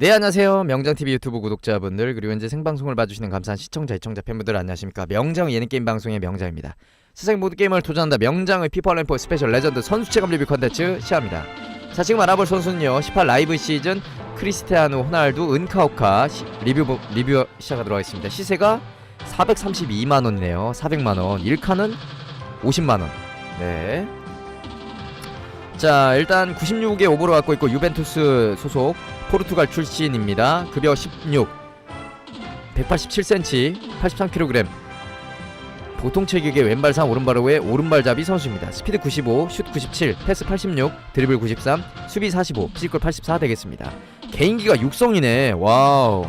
네 안녕하세요. 명장TV 유튜브 구독자분들 그리고 현재 생방송을 봐주시는 감사한 시청자 시청자 팬분들 안녕하십니까? 명장 예능게임 방송의 명장입니다. 세상 모든 게임을 도전한다. 명장의 피파올림픽 스페셜 레전드 선수 체감 리뷰 컨텐츠 시작합니다. 자 지금 알아볼 선수는요. 18 라이브 시즌 크리스티아누 호날두 은카오카 시, 리뷰 보- 리뷰 시작하도록 하겠습니다. 시세가 432만원이네요. 400만원. 1카는 50만원. 네. 자 일단 96에 오버로 갖고 있고 유벤투스 소속 포르투갈 출신입니다. 급여 16, 187cm, 83kg. 보통 체격의 왼발상 오른발로의 오른발잡이 선수입니다. 스피드 95, 슛 97, 패스 86, 드리블 93, 수비 45, 피지컬 84 되겠습니다. 개인기가 육성이네. 와우.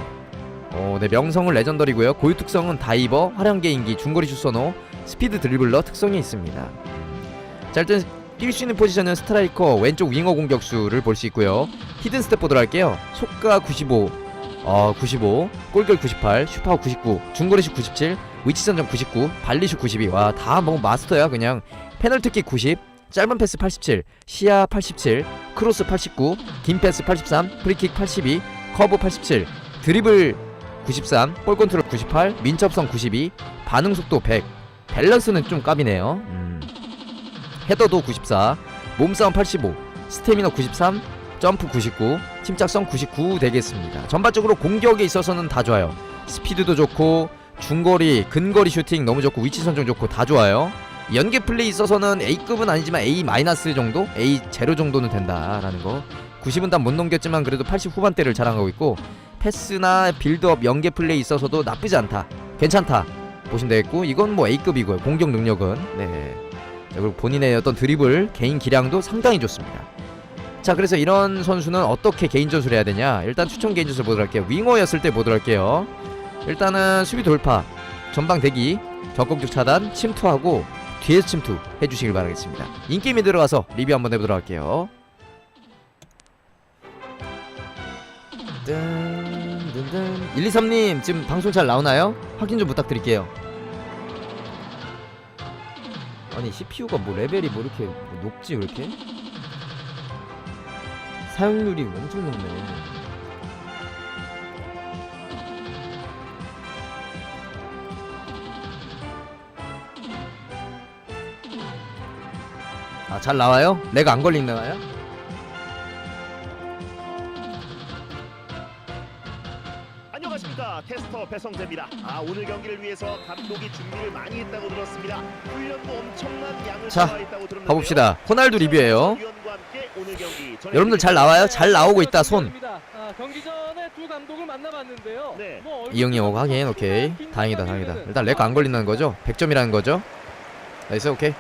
어, 네 명성은 레전더리고요. 고유 특성은 다이버, 활용 개인기, 중거리 슛 선호, 스피드 드리블러 특성이 있습니다. 자 일단 뛸 수 있는 포지션은 스트라이커 왼쪽 윙어 공격수를 볼 수 있고요. 히든 스텝 보도록 할게요. 속가 95, 어 95, 골결 98, 슈파워 99, 중거리슛 97, 위치 선점 99, 발리슛 92. 와, 다 뭐 마스터야 그냥. 페널티킥 90, 짧은 패스 87, 시야 87, 크로스 89, 긴 패스 83, 프리킥 82, 커브 87, 드리블 93, 볼 컨트롤 98, 민첩성 92, 반응 속도 100. 밸런스는 좀 까비네요. 음. 헤더도 94, 몸싸움 85, 스태미너 93, 점프 99, 침착성 99 되겠습니다. 전반적으로 공격에 있어서는 다 좋아요. 스피드도 좋고 중거리, 근거리 슈팅 너무 좋고 위치 선정 좋고 다 좋아요. 연계 플레이 있어서는 A급은 아니지만 A 정도, A 제로 정도는 된다라는 거. 90은 다 못 넘겼지만 그래도 80 후반대를 자랑하고 있고 패스나 빌드업 연계 플레이 있어서도 나쁘지 않다, 괜찮다 보시면 되겠고 이건 뭐 A급이고요. 공격 능력은 네. 자, 그리고 본인의 어떤 드리블 개인 기량도 상당히 좋습니다. 자 그래서 이런 선수는 어떻게 개인 전술을 해야 되냐? 일단 추천 개인 전술 보도록 할게요. 윙어였을 때 보도록 할게요. 일단은 수비 돌파 전방 대기 적극적 차단 침투하고 뒤에서 침투 해주시길 바라겠습니다. 인게임에 들어가서 리뷰 한번 해보도록 할게요. 뜬뜬뜬 123님 지금 방송 잘 나오나요? 확인 좀 부탁드릴게요. 아니 CPU가 뭐 레벨이 뭐 이렇게 뭐 높지 왜 이렇게? 사용률이 엄청 높네. 아, 잘 나와요? 내가 안 걸리나요? 안녕하십니까 테스터 배성재입니다. 아 오늘 경기를 위해서 감독이 준비를 많이 했다고 들었습니다. 훈련도 엄청난 양을 자, 소화했다고 들었는데요. 가봅시다. 호날두 리뷰예요. 위원과 함께 오늘 경기 여러분들 잘 나와요? 잘 나오고 있다, 손. 아, 경기 전에 두 감독을 만나봤는데요. 네. 뭐 얼굴 이영이 오 보면 확인, 뭐 오케이. 긴 다행이다, 다행이다. 일단 렉 안 걸린다는 거죠? 100점이라는 거죠? 나이스, 오케이.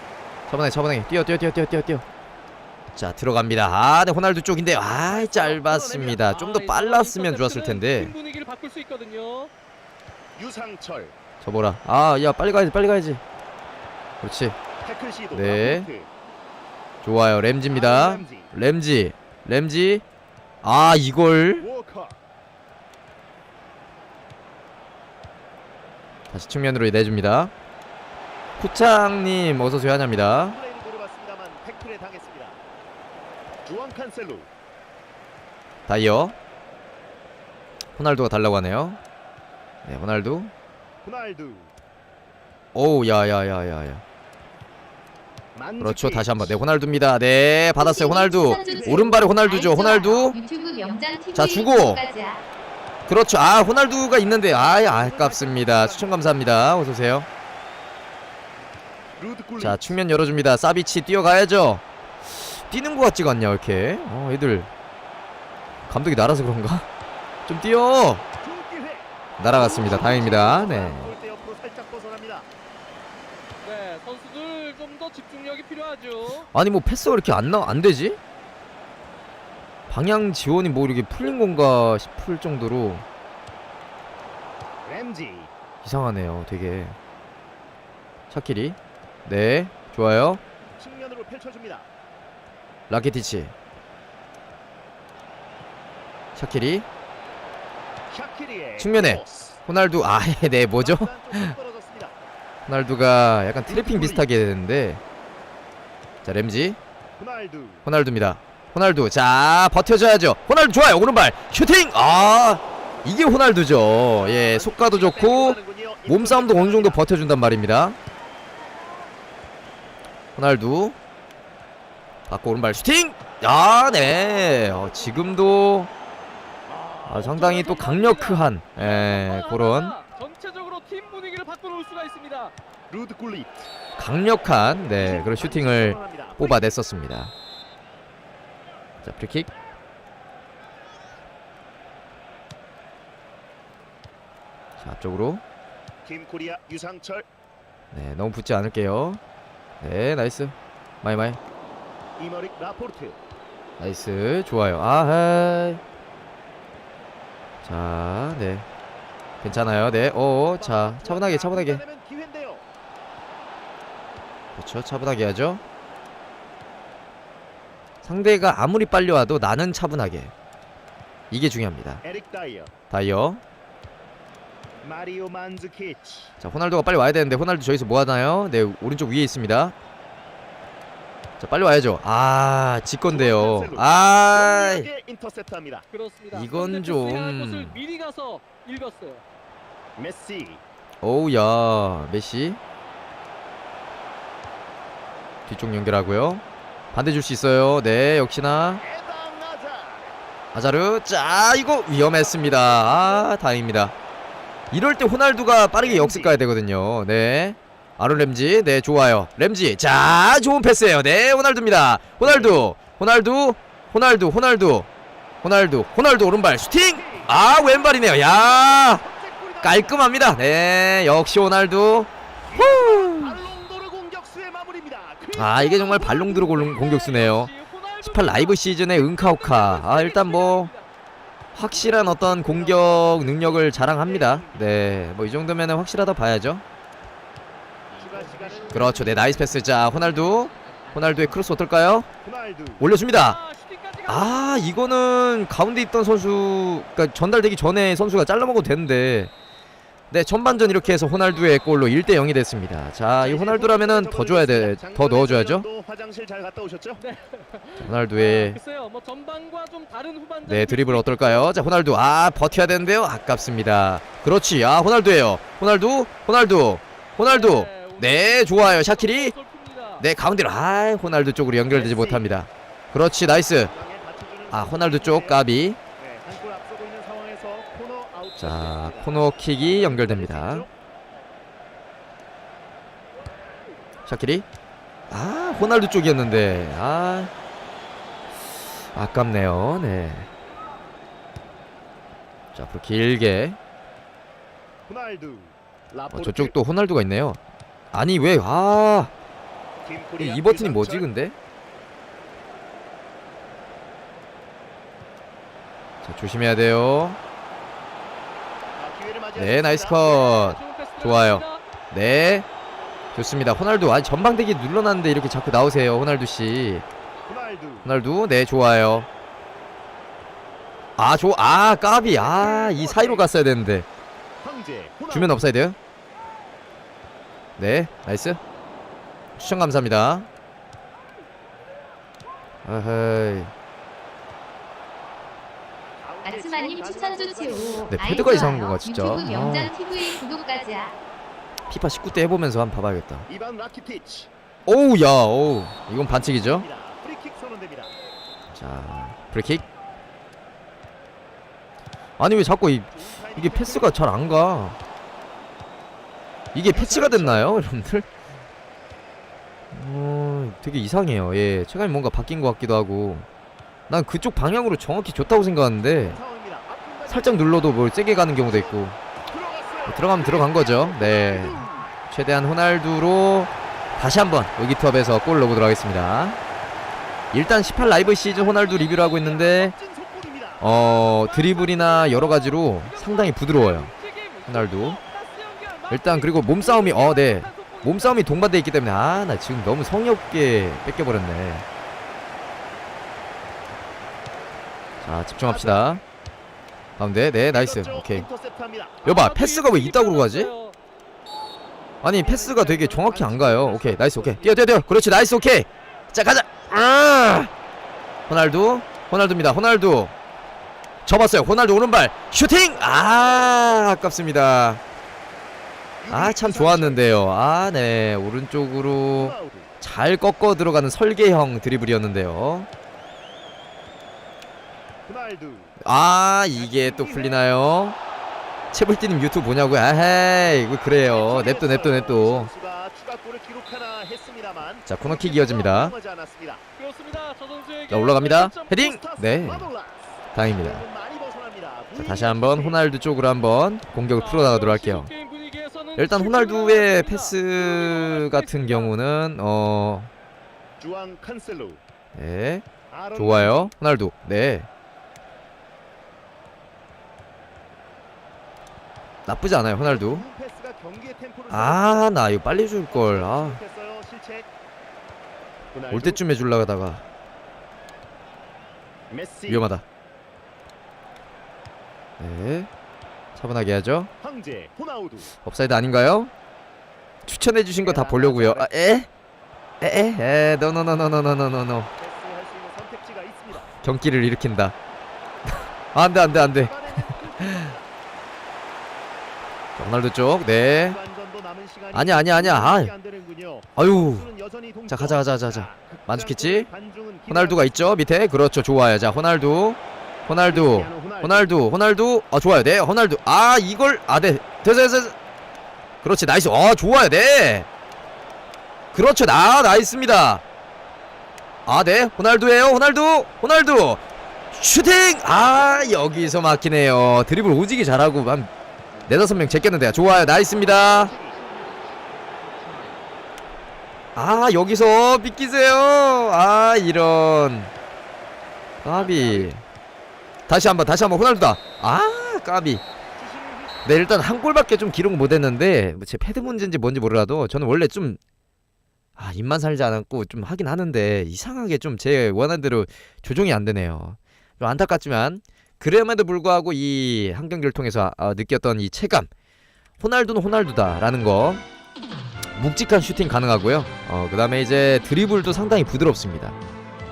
차분하게, 차분하게. 뛰어, 뛰어, 뛰어, 뛰어, 뛰어, 뛰어. 자, 들어갑니다. 아, 네, 호날두 쪽인데, 아, 짧았습니다. 좀더 아, 빨랐으면 이거 좋았을 텐데. 팀 분위기를 바꿀 수 있거든요. 유상철 저 뭐라. 아, 야, 빨리 가야지, 빨리 가야지. 그렇지. 태클 시도 네. 좋아요. 램지입니다. 램지, 램지. 램지. 아, 이걸. 워커 다시 측면으로 내줍니다. 쿠창님 어서 오세요 하냐입니다. 플레이를 고려봤습니다만 태클에 당했습니다. 주앙 칸셀루 다이어. 호날두가 달라고 하네요. 네, 호날두. 호날두 오우, 야야야야야. 그렇죠. 다시 한번. 네, 호날두입니다. 네, 받았어요. 호날두. 오른발에 호날두죠. 호날두. 자, 주고. 그렇죠. 아, 호날두가 있는데 아, 아깝습니다. 추천 감사합니다. 어서 오세요. 루드 굴리 자, 측면 열어줍니다. 사비치 뛰어가야죠. 뛰는 것 같지가 않냐 이렇게. 어, 애들 감독이 날아서 그런가? 좀 뛰어. 날아갔습니다. 다행입니다. 네. 네, 선수들 좀 더 집중력이 필요하죠. 아니 뭐 패스가 이렇게 안 나, 안 되지? 방향 지원이 뭐 이렇게 풀린 건가 싶을 정도로 램지 이상하네요. 되게. 샤키리. 네. 좋아요. 측면으로 펼쳐줍니다. 라케티치. 샤키리. 측면에. 호날두. 아, 네. 뭐죠? 호날두가 약간 트래핑 비슷하게 되는데. 자, 램지. 호날두 호날두입니다. 호날두 자 버텨줘야죠 호날두 좋아요 오른발 슈팅 아 이게 호날두죠 예 속가도 좋고 몸싸움도 어느 정도 버텨준단 말입니다 호날두 받고 오른발 슈팅! 아 네. 어, 지금도 아, 상당히 또 강력한 예 그런 전체적으로 팀 분위기를 바꿔놓을 수가 있습니다. 루드 굴릿 강력한 네 그런 슈팅을 뽑아냈었습니다. 자 프리킥. 자 앞쪽으로. 팀 코리아 유상철. 네 너무 붙지 않을게요. 네 나이스. 마이 마이 이머릭 라포르트. 나이스. 좋아요. 아하이 자네. 괜찮아요. 네오자 차분하게 차분하게. 그렇죠. 차분하게 하죠. 상대가 아무리 빨리 와도 나는 차분하게. 이게 중요합니다. 다이어. 다이어. 마리오 만즈키치. 자 호날두가 빨리 와야 되는데 호날두 저기서 뭐 하나요? 네 오른쪽 위에 있습니다 자 빨리 와야죠. 아 직건데요. 아 용이하게 인터셉트합니다. 그렇습니다. 이건 좀- 미리 가서 읽었어요. 메시. 오우야 메시. 뒤쪽 연결하고요. 반대 줄 수 있어요. 네 역시나. 아자르 자 이거 위험했습니다. 아 다행입니다. 이럴 때 호날두가 빠르게 역습 가야 되거든요. 네 아론 램지 네 좋아요. 램지 자 좋은 패스예요. 네 호날두입니다. 호날두 호날두 호날두 호날두 호날두 호날두 오른발 슈팅! 아 왼발이네요. 야 깔끔합니다. 네 역시 호날두. 후. 아 이게 정말 발롱드로 골- 공격수네요. 18 라이브 시즌의 은카오카. 아 일단 뭐 확실한 어떤 공격 능력을 자랑합니다. 네, 뭐 이 정도면 확실하다 봐야죠. 그렇죠, 네 나이스 패스. 자, 호날두, 호날두의 크로스 어떨까요? 올려줍니다. 아, 아, 이거는 가운데 있던 선수, 그러니까 전달되기 전에 선수가 잘라 먹어도 되는데, 네 전반전 이렇게 해서 호날두의 골로 1대 0이 됐습니다. 자, 이 호날두라면은 더 줘야 돼, 더 넣어 줘야죠. 잘 갔다 오셨죠? 호날두의 글쎄요, 뭐. 네 드리블 어떨까요? 자 호날두 아 버텨야 되는데요 아깝습니다 그렇지 아 호날두예요 호날두 호날두 호날두 네 좋아요. 샤키리. 네 가운데로. 아 호날두 쪽으로 연결되지 못합니다. 그렇지 나이스. 아 호날두 쪽 까비. 네. 자 코너킥이 연결됩니다. 샤키리. 아 호날두 쪽이었는데. 아 아깝네요. 네자 앞으로 길게. 어, 라포르트. 저쪽 또 호날두가 있네요. 아니 왜 아, 이 버튼이 뭐지 유상철. 근데? 자 조심해야 돼요. 아, 네 나이스. 컷. 좋아요. 네 좋습니다. 호날두 아니 전방대기 눌러놨는데 이렇게 자꾸 나오세요 호날두 씨. 호날두. 네 좋아요. 아 좋아 까비 아 이 사이로 갔어야 되는데. 주면 업사이드. 네 나이스. 추천 감사합니다. 아하이. 아츠마님 추천 좋지요. 네, 패드가 이상한 거가 진짜. 유튜브 아. 명장 TV에 구독까지야. 피파 19때 해보면서 한번 봐봐야겠다. 이반 라키티치. 오우 야 오우 이건 반칙이죠 프리킥 선언됩니다. 자 프리킥 아니 왜 자꾸 이, 이게 패스가 잘 안 가 이게 패치가 됐나요 여러분들 어 되게 이상해요 예 최근에 뭔가 바뀐 것 같기도 하고 난 그쪽 방향으로 정확히 좋다고 생각하는데 살짝 눌러도 뭘 세게 가는 경우도 있고 들어갔어요. 들어가면 들어간 거죠 네 최대한 호날두로 다시 한번 의기투합에서 골 넣어보도록 하겠습니다 일단 18 라이브 시즌 호날두 리뷰를 하고 있는데. 어 드리블이나 여러 가지로 상당히 부드러워요. 호날두. 일단 그리고 몸싸움이 어 네 몸싸움이 동반돼 있기 때문에 아 나 지금 너무 성의 없게 뺏겨버렸네. 자 집중합시다. 가운데 네 나이스 오케이. 여봐 패스가 왜 이따구로 가지? 아니 패스가 되게 정확히 안 가요. 오케이 나이스 오케이 뛰어 뛰어 뛰어 그렇지 나이스 오케이 자 가자. 아 호날두 호날두입니다 호날두 접었어요 호날두 오른발 슈팅 아 아깝습니다 아 참 좋았는데요. 아 네. 오른쪽으로. 잘 꺾어 들어가는 설계형 드리블이었는데요. 아 이게 또 풀리나요? 채불띠님 유튜브 보냐고요? 아헤이 그래요. 냅둬 냅둬 냅둬. 자 코너킥 이어집니다. 자 올라갑니다. 헤딩! 네. 다행입니다. 자 다시 한번 호날두 쪽으로 한번 공격을 풀어나가도록 할게요 일단 호날두의 패스 같은 경우는 어 네. 좋아요. 호날두. 네. 나쁘지 않아요, 호날두. 아, 나 이거 빨리 줄 걸. 아. 올 때쯤에 줄라고 다가 위험하다. 네. 차분하게 하죠. 황제, 호나우두. 업사이드 아닌가요? 추천해 주신 거 다 보려고요 아, 에? 에 에? 에 노노노노노노노노 패스할 수 있는 선택지가 있습니다. 경기를 일으킨다 안돼 안 돼 안돼 호날두 쪽네 후반전도 남은 시간이 아니야, 아니야, 아니야. 아. 안 되는군요. 아유 선수는 여전히 동점. 자, 가자, 가자, 가자, 가자. 만족했지? 반중은 호날두가 있죠 밑에 그렇죠 좋아요 자 호날두 호날두 호날두. 호날두 호날두. 아 좋아요. 네 호날두. 아 이걸 아네. 됐어 됐어. 그렇지 나이스. 아 좋아요. 네. 그렇죠. 나 나이스입니다. 아 네. 호날두예요. 호날두 호날두. 슈팅! 아 여기서 막히네요. 드리블 오지게 잘하고 한 네다섯 명 제꼈는데. 좋아요. 나이스입니다. 아 여기서 비키세요. 아 이런. 까비 다시 한번 다시 한번 호날두다 아 까비 네 일단 한 골밖에 좀 기록 못했는데 뭐 제 패드 문제인지 뭔지 몰라도 저는 원래 좀 아, 입만 살지 않았고 좀 하긴 하는데 이상하게 좀 제 원하는 대로 조정이 안 되네요. 좀 안타깝지만 그럼에도 불구하고 이 한 경기를 통해서 아, 느꼈던 이 체감 호날두는 호날두다라는 거 묵직한 슈팅 가능하고요. 어, 그 다음에 이제 드리블도 상당히 부드럽습니다.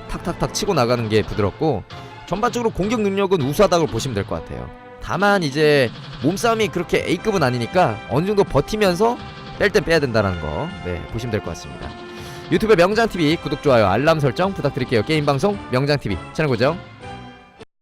탁탁탁 치고 나가는 게 부드럽고 전반적으로 공격 능력은 우수하다고 보시면 될 것 같아요. 다만 이제 몸싸움이 그렇게 A급은 아니니까 어느 정도 버티면서 뺄 땐 빼야 된다는 거 네, 보시면 될 것 같습니다. 유튜브 명장TV 구독, 좋아요, 알람 설정 부탁드릴게요. 게임 방송 명장TV 채널 고정